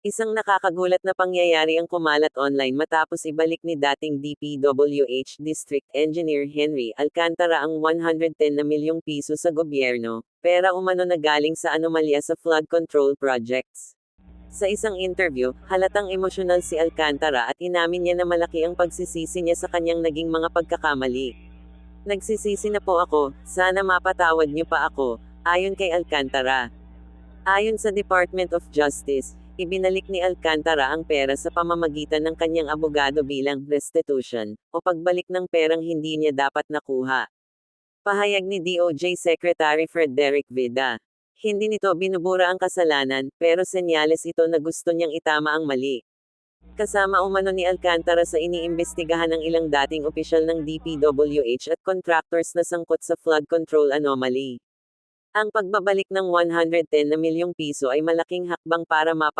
Isang nakakagulat na pangyayari ang kumalat online matapos ibalik ni dating DPWH District Engineer Henry Alcantara ang 110 na milyong piso sa gobyerno, pera umano na galing sa anomalya sa flood control projects. Sa isang interview, halatang emosyonal si Alcantara at inamin niya na malaki ang pagsisisi niya sa kanyang naging mga pagkakamali. Nagsisisi na po ako, sana mapatawad niyo pa ako, ayon kay Alcantara. Ayon sa Department of Justice, ibinalik ni Alcantara ang pera sa pamamagitan ng kanyang abogado bilang restitution, o pagbalik ng perang hindi niya dapat nakuha. Pahayag ni DOJ Secretary Frederick Vida. Hindi nito binubura ang kasalanan, pero senyales ito na gusto niyang itama ang mali. Kasama umano ni Alcantara sa iniimbestigahan ng ilang dating opisyal ng DPWH at contractors na sangkot sa flood control anomaly. Ang pagbabalik ng 110 na milyong piso ay malaking hakbang para mapa